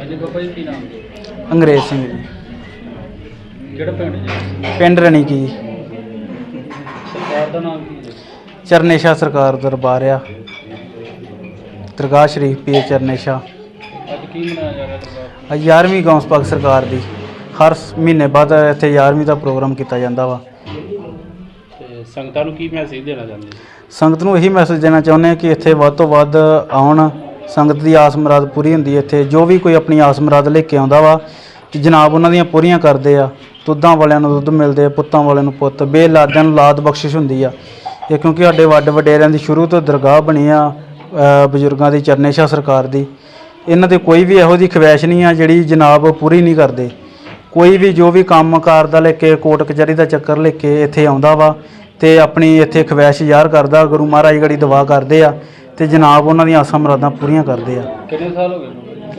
ਹਾਂਜੀ ਬਾਬਾ ਜੀ ਕੀ ਨਾਮ ਜੀ? ਅੰਗਰੇਜ਼ ਸਿੰਘ ਜੀ। ਕਿਹੜਾ ਪਿੰਡ ਜੀ? ਪਿੰਡ ਰਣੀ ਕੀ ਸਰਕਾਰ ਦਾ ਨਾਮ ਕੀ ਹੈ? ਚਰਨੇਸ਼ਾ ਸਰਕਾਰ ਦਰਬਾਰ ਆ। ਦਰਗਾਹ ਸ਼ਰੀਫ ਪੀਰ ਚਰਨੇਸ਼ਾ। ਅੱਜ ਕੀ ਮਨਾਇਆ ਜਾ ਰਿਹਾ ਦਰਬਾਰ? ਅੱਜ 11ਵੀਂ ਗੌਂਸ ਪਾਕ ਸਰਕਾਰ ਦੀ। ਹਰ ਸ- ਮਹੀਨੇ ਬਾਅਦ ਇੱਥੇ 11ਵੀਂ ਦਾ ਪ੍ਰੋਗਰਾਮ ਕੀਤਾ ਜਾਂਦਾ ਵਾ। ਤੇ ਸੰਗਤਾਂ ਨੂੰ ਕੀ ਮੈਸੇਜ ਦੇਣਾ ਚਾਹੁੰਦੇ? ਸੰਗਤ ਨੂੰ ਇਹੀ ਮੈਸੇਜ ਦੇਣਾ ਚਾਹੁੰਦੇ ਹਾਂ ਕਿ ਇੱਥੇ ਵੱਧ ਤੋਂ ਵੱਧ ਆਉਣ। ਸੰਗਤ ਦੀ ਆਸ ਮੁਰਾਦ ਪੂਰੀ ਹੁੰਦੀ ਹੈ ਇੱਥੇ। ਜੋ ਵੀ ਕੋਈ ਆਪਣੀ ਆਸ ਮੁਰਾਦ ਲੈ ਕੇ ਆਉਂਦਾ ਵਾ ਕਿ ਜਨਾਬ ਉਹਨਾਂ ਦੀਆਂ ਪੂਰੀਆਂ ਕਰਦੇ ਆ। ਦੁੱਧਾਂ ਵਾਲਿਆਂ ਨੂੰ ਦੁੱਧ ਮਿਲਦੇ ਆ, ਪੁੱਤਾਂ ਵਾਲਿਆਂ ਨੂੰ ਪੁੱਤ। ਬੇਲਾਦਿਆਂ ਨੂੰ ਲਾਦ ਬਖਸ਼ਿਸ਼ ਹੁੰਦੀ ਆ। ਇਹ ਕਿਉਂਕਿ ਸਾਡੇ ਵੱਡ ਵਡੇਰਿਆਂ ਦੀ ਸ਼ੁਰੂ ਤੋਂ ਦਰਗਾਹ ਬਣੀ ਆ ਬਜ਼ੁਰਗਾਂ ਦੀ ਚਰਨੇਸ਼ਾ ਸਰਕਾਰ ਦੀ। ਇਹਨਾਂ ਦੇ ਕੋਈ ਵੀ ਇਹੋ ਜਿਹੀ ਖਵਾਇਸ਼ ਨਹੀਂ ਆ ਜਿਹੜੀ ਜਨਾਬ ਪੂਰੀ ਨਹੀਂ ਕਰਦੇ। ਕੋਈ ਵੀ ਜੋ ਵੀ ਕੰਮਕਾਰ ਦਾ ਲੈ ਕੇ, ਕੋਟ ਕਚਹਿਰੀ ਦਾ ਚੱਕਰ ਲੈ ਕੇ ਇੱਥੇ ਆਉਂਦਾ ਵਾ ਤੇ ਆਪਣੀ ਇੱਥੇ ਖਵੈਸ਼ ਜ਼ਾਹਰ ਕਰਦਾ, ਗੁਰੂ ਮਹਾਰਾਜ ਗੜੀ ਦੁਆ ਕਰਦੇ ਆ ਤੇ ਜਨਾਬ ਉਹਨਾਂ ਦੀਆਂ ਆਸਾਂ ਮੁਰਾਦਾਂ ਪੂਰੀਆਂ ਕਰਦੇ ਆ। ਕਿੰਨੇ ਸਾਲ ਹੋ ਗਏ?